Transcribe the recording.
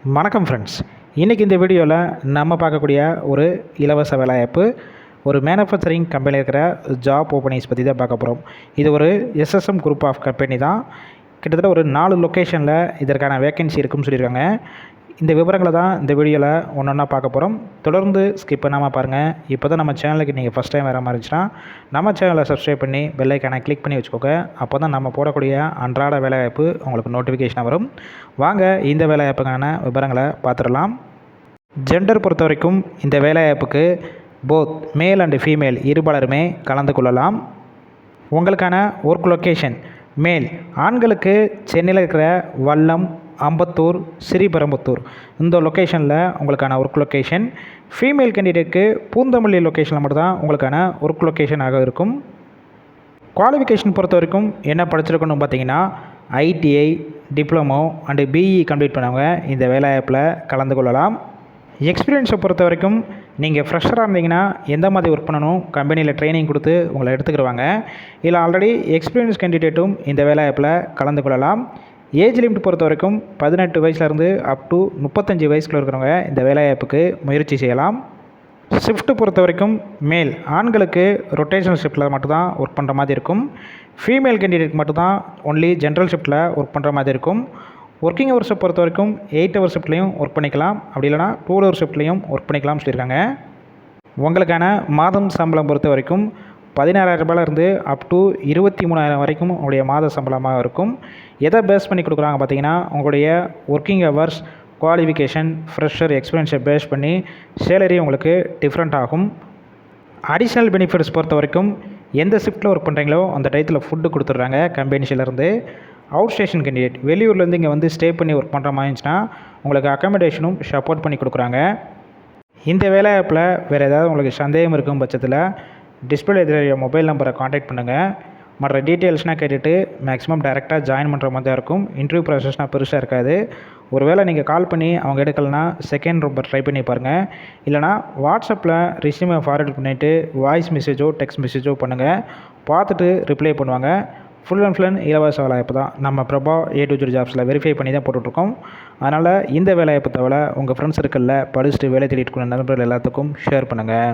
வணக்கம் ஃப்ரெண்ட்ஸ் இன்றைக்கி இந்த வீடியோவில் நம்ம பார்க்கக்கூடிய ஒரு இலவச வேலைவாய்ப்பு ஒரு மேனுஃபேக்சரிங் கம்பெனியில் இருக்கிற ஜாப் ஓப்பனிங்ஸ் பற்றி தான் பார்க்க போகிறோம் இது ஒரு எஸ்எஸ்எம் குரூப் ஆஃப் கம்பெனி தான். கிட்டத்தட்ட ஒரு நாலு லொக்கேஷனில் இதற்கான வேக்கன்சி இருக்குன்னு சொல்லியிருக்காங்க. இந்த விவரங்களை தான் இந்த வீடியோவில் ஒன்று ஒன்றா பார்க்க போகிறோம் தொடர்ந்து ஸ்கிப் பண்ணாமல் பாருங்கள் இப்போ தான் நம்ம சேனலுக்கு நீங்கள் ஃபஸ்ட் டைம் வர மாதிரி இருந்துச்சுன்னா நம்ம சேனலை சப்ஸ்கிரைப் பண்ணி பெல்லைக்கான கிளிக் பண்ணி வச்சுக்கோங்க. அப்போ தான் நம்ம போடக்கூடிய அன்றாட வேலைவாய்ப்பு உங்களுக்கு நோட்டிஃபிகேஷன் வரும். வாங்க இந்த வேலைவாய்ப்புக்கான விவரங்களை பார்த்துடலாம். ஜெண்டர் பொறுத்த வரைக்கும் இந்த வேலைவாய்ப்புக்கு போத் மேல் அண்டு ஃபீமேல் இருபாலருமே கலந்து கொள்ளலாம். உங்களுக்கான ஒர்க் லொக்கேஷன் மேல் ஆண்களுக்கு சென்னையில் இருக்கிற வல்லம் அம்பத்தூர் ஸ்ரீபெரும்புத்தூர் இந்த லொக்கேஷனில் உங்களுக்கான ஒர்க் லொக்கேஷன் ஃபீமேல் கேண்டிடேட்டுக்கு பூந்தமல்லி லொக்கேஷனில் மட்டும்தான் உங்களுக்கான ஒர்க் லொக்கேஷனாக இருக்கும். குவாலிஃபிகேஷன் பொறுத்த வரைக்கும் என்ன படிச்சிருக்கணும் பார்த்தீங்கன்னா ITI diploma and BE complete பண்ணவங்க இந்த வேலைவாய்ப்பில் கலந்து கொள்ளலாம். எக்ஸ்பீரியன்ஸை பொறுத்த வரைக்கும் நீங்கள் ஃப்ரெஷராக இருந்தீங்கன்னா எந்த மாதிரி ஒர்க் பண்ணணும் கம்பெனியில் ட்ரைனிங் கொடுத்து உங்களை எடுத்துக்கிடுவாங்க இல்லை ஆல்ரெடி எக்ஸ்பீரியன்ஸ் கேண்டிடேட்டும் இந்த வேலைவாய்ப்பில் கலந்து கொள்ளலாம். ஏஜ் லிமிட் பொறுத்த வரைக்கும் பதினெட்டு வயசுலேருந்து அப் டு முப்பத்தஞ்சு வயசுக்குள்ள இருக்கிறவங்க இந்த வேலைவாய்ப்புக்கு முயற்சி செய்யலாம். ஷிஃப்ட்டு பொறுத்த வரைக்கும் மேல் ஆண்களுக்கு ரொட்டேஷனல் ஷிஃப்ட்டில் மட்டும்தான் ஒர்க் பண்ணுற மாதிரி இருக்கும். ஃபீமேல் கேண்டிடேட் மட்டும்தான் ஒன்லி ஜென்ரல் ஷிஃப்ட்டில் ஒர்க் பண்ணுற மாதிரி இருக்கும். ஒர்க்கிங் ஹவர்ஸை பொறுத்த வரைக்கும் எயிட் ஹவர் ஷிஃப்ட்லேயும் ஒர்க் பண்ணிக்கலாம். அப்படி இல்லைனா டூ ஹவர் ஷிஃப்ட்லேயும் ஒர்க் பண்ணிக்கலாம்னு சொல்லியிருக்காங்க. உங்களுக்கான மாதம் சம்பளம் பொறுத்த வரைக்கும் பதினாறாயிரம் ரூபாயிலேருந்து அப் டு இருபத்தி மூணாயிரம் வரைக்கும் உங்களுடைய மாத சம்பளமாக இருக்கும். எதை பேஸ் பண்ணி கொடுக்குறாங்க பார்த்தீங்கன்னா உங்களுடைய ஒர்க்கிங் ஹவர்ஸ் குவாலிஃபிகேஷன் ஃப்ரெஷர் எக்ஸ்பீரியன்ஸை பேஸ் பண்ணி சேலரி உங்களுக்கு டிஃப்ரெண்ட் ஆகும். அடிஷ்னல் பெனிஃபிட்ஸ் பொறுத்த வரைக்கும் எந்த ஷிஃப்ட்டில் ஒர்க் பண்ணுறீங்களோ அந்த டயத்தில் ஃபுட்டு கொடுத்துட்றாங்க கம்பெனிஸ்லேருந்து அவுட் ஸ்டேஷன் கேண்டிடேட் வெளியூர்லேருந்து இங்கே வந்து ஸ்டே பண்ணி ஒர்க் பண்ணுற மாதிரி இருந்துச்சுன்னா உங்களுக்கு அக்காமடேஷனும் சப்போர்ட் பண்ணி கொடுக்குறாங்க. இந்த வேலைவாய்ப்பில் வேறு ஏதாவது உங்களுக்கு சந்தேகம் இருக்கும் பட்சத்தில் டிஸ்பிளே எதிர மொபைல் நம்பரை காண்டாக்ட் பண்ணுங்கள் மற்ற டீட்டெயில்ஸ்னால் கேட்டுட்டு மேக்ஸிமம் டேரெக்டாக ஜாயின் பண்ணுற மாதிரி தான் இருக்கும். இன்டர்வியூ ப்ராசஸ்னால் பெருசாக இருக்காது. ஒருவேளை நீங்கள் கால் பண்ணி அவங்க எடுக்கலைன்னா செகண்ட் நம்பர் ட்ரை பண்ணி பாருங்கள் இல்லைனா வாட்ஸ்அப்பில் ரிசியூமை ஃபார்வர்ட் பண்ணிவிட்டு வாய்ஸ் மெசேஜோ டெக்ஸ்ட் மெசேஜோ பண்ணுங்கள் பார்த்துட்டு ரிப்ளை பண்ணுவாங்க. ஃபுல் அண்ட் ஃபுல் இலவச வேலைவாய்ப்பு தான். நம்ம பிரபா ஏ டு ஜூர் ஜாப்ஸில் வெரிஃபை பண்ணி தான் போட்டுட்ருக்கோம். அதனால் இந்த வேலைவாய்ப்பு தவிர உங்கள் ஃப்ரெண்ட்ஸ் சர்க்கிளில் படிச்சுட்டு வேலை தேடிட்டு இருக்கிற நண்பர்கள் எல்லாத்துக்கும் ஷேர் பண்ணுங்கள்